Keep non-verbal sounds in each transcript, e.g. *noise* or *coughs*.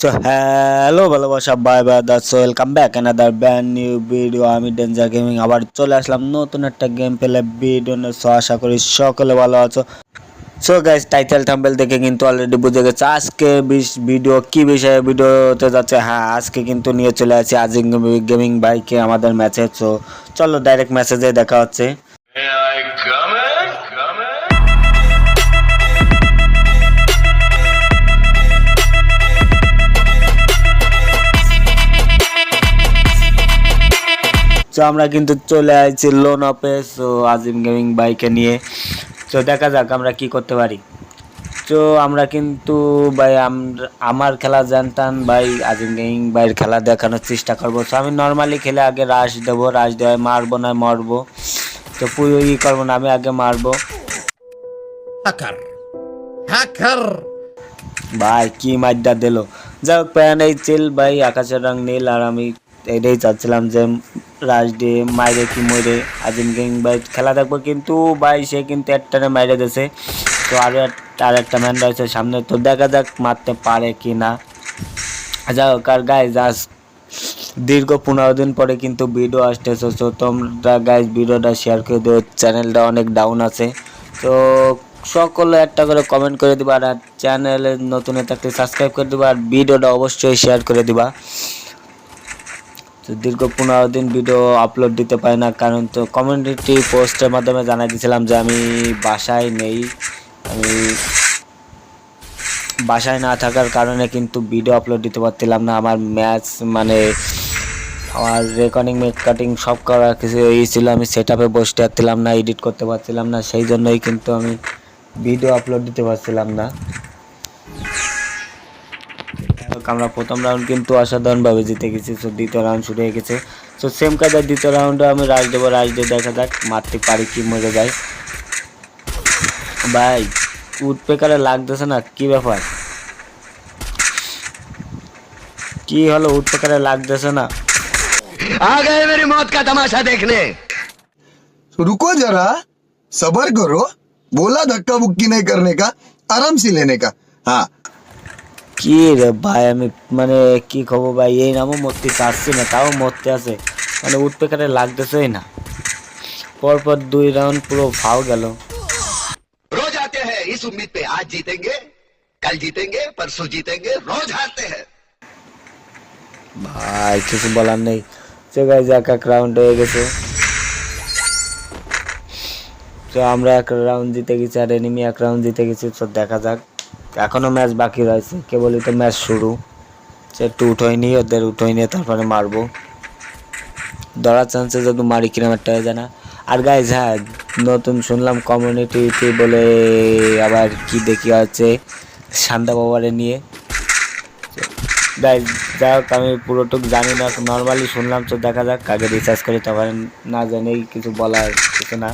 So hello ভালোবাসা bye bye that's welcome back another brand new video আমি danger gaming আবার চলে আসলাম নতুন একটা গেম পেলে ভিডিও সো আশা করি সকলে ভালো আছো। সো গাইস টাইটেল থাম্বেল দেখে কিন্তু অলরেডি বুঝে গেছে। আজকে ভিডিও কি বিষয়ে ভিডিওতে যাচ্ছে? হ্যাঁ আজকে কিন্তু নিয়ে চলে আসি আজিং গেমিং বাইকে আমাদের ম্যাচে সো চলো ডাইরেক্ট মেসেজে দেখা হচ্ছে। তো আমরা কিন্তু চলে আসছি লোন অফে সো আজিম গেমিং বাইকে নিয়ে। তো দেখা যাক আমরা কি করতে পারি। তো আমরা কিন্তু ভাই আম- আমার খেলা জানতাম ভাই আজিম গেমিং বাইয়ের খেলা দেখানোর চেষ্টা করব। তো আমি নর্মালি খেলে আগে রাশ দেবো রাশ দেওয়ায় মারবো না মরবো। তো পুরো ই করব না আমি আগে মারবো। হ্যাকার হ্যাকার ভাই কি মাইডা দিল। যাই হোক প্যান এই চিল ভাই আকাশের রং নীল আর আমি এটাই চাচ্ছিলাম যে রাজ দিয়ে মাইরে কি মরে আজিম গেমিং ভাই খেলা দেখব, কিন্তু ভাই সে কিন্তু একটানে মাইরে দিয়েছে তো আরও আর একটা ম্যান রয়েছে সামনে, তো দেখা যাক মারতে পারে কি না। যাই হোক, আর গাই জাস দীর্ঘ পনেরো দিন পরে কিন্তু ভিডিও আসতেছে, তো তোমরা গাইজ ভিডিওটা শেয়ার করে দিও চ্যানেলটা অনেক ডাউন আছে। তো সকলে একটা করে কমেন্ট করে দিবা, আর চ্যানেলে নতুন থাকলে সাবস্ক্রাইব করে দিবা, আর ভিডিওটা অবশ্যই শেয়ার করে দিবা। তো দীর্ঘ পনেরো দিন ভিডিও আপলোড দিতে পারি না, কারণ তো কমিউনিটি পোস্টের মাধ্যমে জানাই দিয়েছিলাম যে আমি বাসায় নেই। আমি বাসায় না থাকার কারণে কিন্তু ভিডিও আপলোড দিতে পারছিলাম না। আমার ম্যাচ মানে আমার রেকর্ডিং কাটিং সব করার কিছু এই ছিল। আমি সেট আপে বসতে পারছিলাম না এডিট করতে পারছিলাম না। সেই জন্যই কিন্তু আমি ভিডিও আপলোড দিতে পারছিলাম না। আমরা প্রথম রাউন্ড কিন্তু অসাধারণভাবে জিতে গেছি তো দ্বিতীয় রাউন্ড শুরু হয়ে গেছে তো সেম কাজের দ্বিতীয় রাউন্ডে আমি রাজ দেবো রাজ দিয়ে দেখা যাক মারতে পারি কি মরে যায় ভাই উডপেকারে লাগতেছে না কি ব্যাপার কি হলো উডপেকারে লাগতেছে না आ गए मेरी मौत का तमाशा देखने तो रुको जरा सबर करो बोला धक्का बुक्की नहीं करने का आराम से लेने का हाँ কি রে ভাই আমি মানে কি খবর ভাই? এই নামও মরতে চাচ্ছি না তাও মরতে আছে মানে উঠতে কাটে লাগতেছেই না। পরপর দুই রাউন্ড পুরো ভাও গেল। রোজ আতে হ্যাঁ ইস উম্মীদ পে আজ জিতেঙ্গে কাল জিতেঙ্গে পরশু জিতেঙ্গে রোজ হারতে হ্যাঁ ভাই কিছু বলার নেই। তো গাইজ এক এক রাউন্ড হয়ে গেছে। তো আমরা এক রাউন্ড জিতে গেছি আর এনিমি এক রাউন্ড জিতে গেছি তো দেখা যাক। এখনও ম্যাচ বাকি রয়েছে। কেবলই তো ম্যাচ শুরু। সে একটু উঠোয়নি ওদের উঠোয়নি তারপরে মারবো। ধরার চান্সে যদি মারি কিরম একটা হয়ে যায় না। আর গাইজ হ্যাঁ নতুন শুনলাম কমিউনিটি বলে আবার কি দেখি আছে শান্তা বাবারে নিয়ে। গাইজ যাই হোক, আমি পুরোটুক জানি না নর্মালি শুনলাম, তো দেখা যাক, আগে রিসার্চ করি, তখন না জানেই কিছু বলার কিছু না।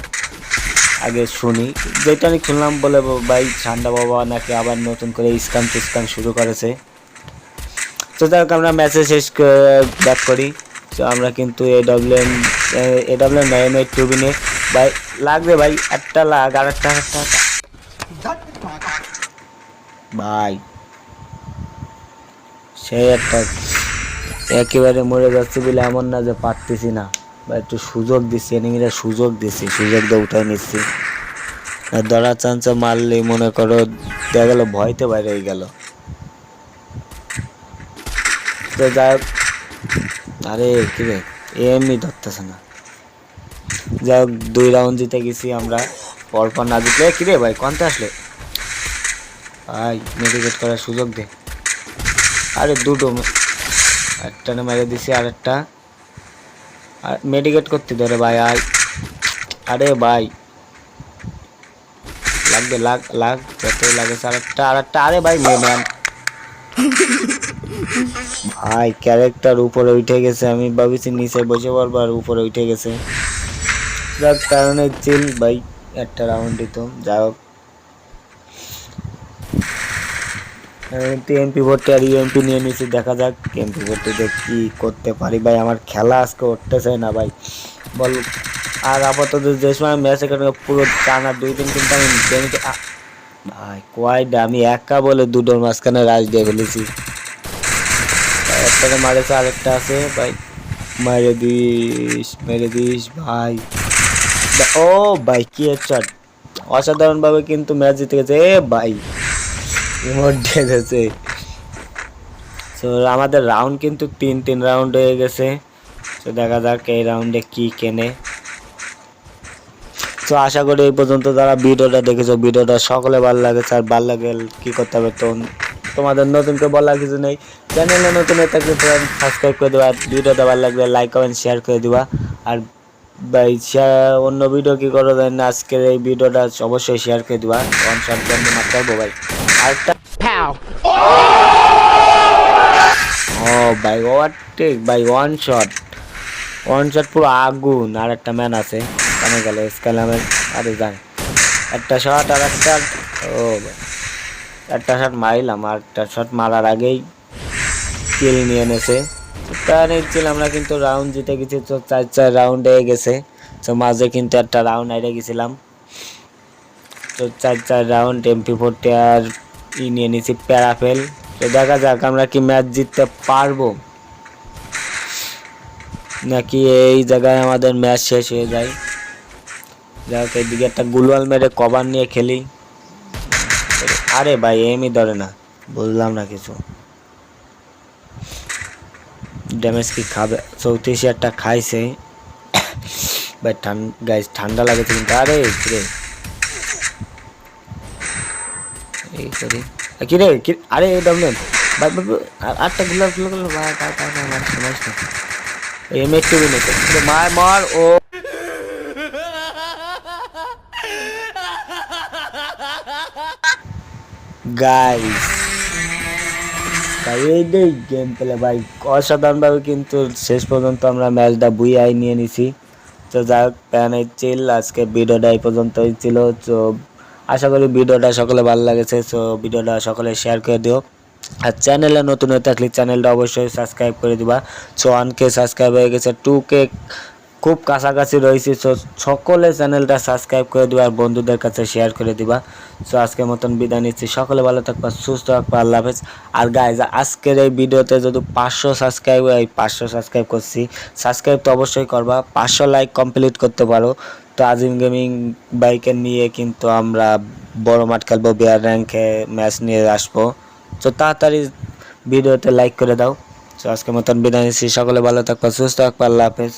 আগে শুনি। যেটা আমি শুনলাম বলে ভাই ঠান্ডা বাবা নাকি আবার নতুন করে স্ক্যাম টিস্কাম শুরু করেছে। তো হোক, আমরা ম্যাচে শেষ ব্যাক করি। তো আমরা কিন্তু A W M A W M M eight টুবি নিয়ে ভাই, লাগবে ভাই, একটা লাগ, আর একটা ভাই সেই একটা একেবারে মরে যাচ্ছে বলে এমন না যে পারতেছি না। বা একটু সুযোগ দিচ্ছি এনিমিরা সুযোগ দিচ্ছি সুযোগ দিয়ে উঠাই নিচ্ছি আর ধরা চান্সে মারলেই মনে করো দেখা গেলো ভয়তে বাইরে হয়ে গেল। তো যাই হোক, আরে কি রে, এমনি ধরতেছে না। যাই হোক, দুই রাউন্ড জিতে গেছি আমরা। পরপর না জিতলে কি রে ভাই, কনতে আসলে? ভাই মেডিকেট করার সুযোগ দে। আরে দুটো, একটা মেরে দিছি আর একটা আর মেডিকেট করতে ধরে ভাই, আয়। আরে ভাই। লাগবে, লাগ লাগ, যতই লাগে আর একটা আর একটা, আরে ভাই, মে ম্যান ভাই ক্যারেক্টার উপরে উঠে গেছে, আমি ভাবিছি নিচে বসে পড়ব আর উপরে উঠে গেছে। যার কারণে চিল ভাই, একটা রাউন্ড দিত যাই হোক। এমপি ভোটে আর ইউএমপি নিয়ে নিয়েছি দেখা যাক এমপি ভোটে কি করতে পারি। ভাই, আমার খেলা আজকে উঠতেছে না ভাই। বল, আর আপাতত যে সময় ম্যাচ এখানে পুরো টানা দুই দিন কিন্তু আমি আ- ভাই কয়টা আমি একা বলে দুটোর মাঝখানে রাজ দিয়ে ফেলেছি। একটা মারেছে, আরেকটা আছে, ভাই। মেরে দিস মেরে দিস, ভাই। ও, ভাই, কি হেডশট অসাধারণভাবে কিন্তু ম্যাচ জিতে গেছে। এ, ভাই। আমাদের রাউন্ড কিন্তু তিন তিন রাউন্ড হয়ে গেছে। তো দেখা যাক এই রাউন্ডে কি কেনে। তো আশা করি এই পর্যন্ত যারা ভিডিওটা দেখেছ, ভিডিওটা সকলে ভালো লাগেছে আর ভালো লাগে, কি করতে হবে? তো, তোমাদের নতুন করে বলার কিছু নেই, চ্যানেলে নতুন থাকলে সাবস্ক্রাইব করে দেবা। ভিডিওটা ভালো লাগলে লাইক কমেন্ট শেয়ার করে দিবা। আর ভাই অন্য ভিডিও কি করো জানি না, আজকের এই ভিডিওটা অবশ্যই শেয়ার করে দিবা। ওয়ান শট বন্ধ মারতে পারব ভাই আরেকটা ও ভাই ওভারটেক ভাই ওয়ান শট ওয়ান শট পুরো আগুন, আর একটা ম্যান আছে। কানে গেল স্কালামের আরে যান একটা শট আর একটা ও। একটা শট মারিলাম, আর একটা শট মারার আগেই কিল নিয়ে এনেছে। তার ছিল আমরা কিন্তু রাউন্ড জিতে গেছি, তো চার চার রাউন্ড হয়ে গেছে। তো মাঝে কিন্তু একটা রাউন্ড হারে গেছিলাম। তো চার চার রাউন্ড এমপি ফোরটি আর ই নিয়ে নিয়েছি প্যারাফেল। তো দেখা যাক আমরা কি ম্যাচ জিততে পারব। নাকি এই জায়গায় আমাদের ম্যাচ শেষ হয়ে যায়। যাক এইদিকে একটা গুলওয়াল মেরে কভার নিয়ে খেলি। আরে ভাই এমই ধরে না। বুঝলাম না কিছু। ড্যামেজ কি খাবে? চৌত্রিশ একটা খাইছে। *coughs* ভাই ঠান্ডা গাইস ঠান্ডা লাগেছে কিন্তু। আরে এই করি আরে ডাবলেন আটটা গুলো গুলো মার এম একটু বিনে মার মার, ও। গাইস এইটাই গেম পেলে ভাই। অসাধারণভাবে কিন্তু শেষ পর্যন্ত আমরা ম্যাচটা বুইয়াই নিয়ে নিছি। তো যাই হোক, প্যানে চিল আজকে ভিডিওটা এই পর্যন্তই ছিল। তো আশা করি ভিডিওটা সকলে ভালো লাগেছে সো ভিডিওটা সকলে শেয়ার করে দিও। আর চ্যানেলে নতুন হয়ে থাকলে চ্যানেলটা অবশ্যই সাবস্ক্রাইব করে দিবা। সো ওয়ানকে সাবস্ক্রাইব হয়ে গেছে টু কে খুব কাছাকাছি রয়েছে সো সকলে চ্যানেলটা সাবস্ক্রাইব করে দিবা আর বন্ধুদের কাছে শেয়ার করে দিবা। সো আজকের মতন বিদায় নিচ্ছি, সকলে ভালো থাকবা, সুস্থ থাকবা, আল্লাহ হাফেজ। আর গাইজ আজকের এই ভিডিওতে যদি পাঁচশো সাবস্ক্রাইব এই পাঁচশো সাবস্ক্রাইব করছি সাবস্ক্রাইব তো অবশ্যই করবা, পাঁচশো লাইক কমপ্লিট করতে পারো। তো আজিম গেমিং বাইকের নিয়ে কিন্তু আমরা বড় মাঠ খেলব বিয়ার র্যাঙ্কে ম্যাচ নিয়ে আসব। তো তাড়াতাড়ি ভিডিওতে লাইক করে দাও। তো আজকের মতন বিদায় নিচ্ছি। সকলে ভালো থাকবা, সুস্থ থাকবা, আল্লাহ হাফেজ।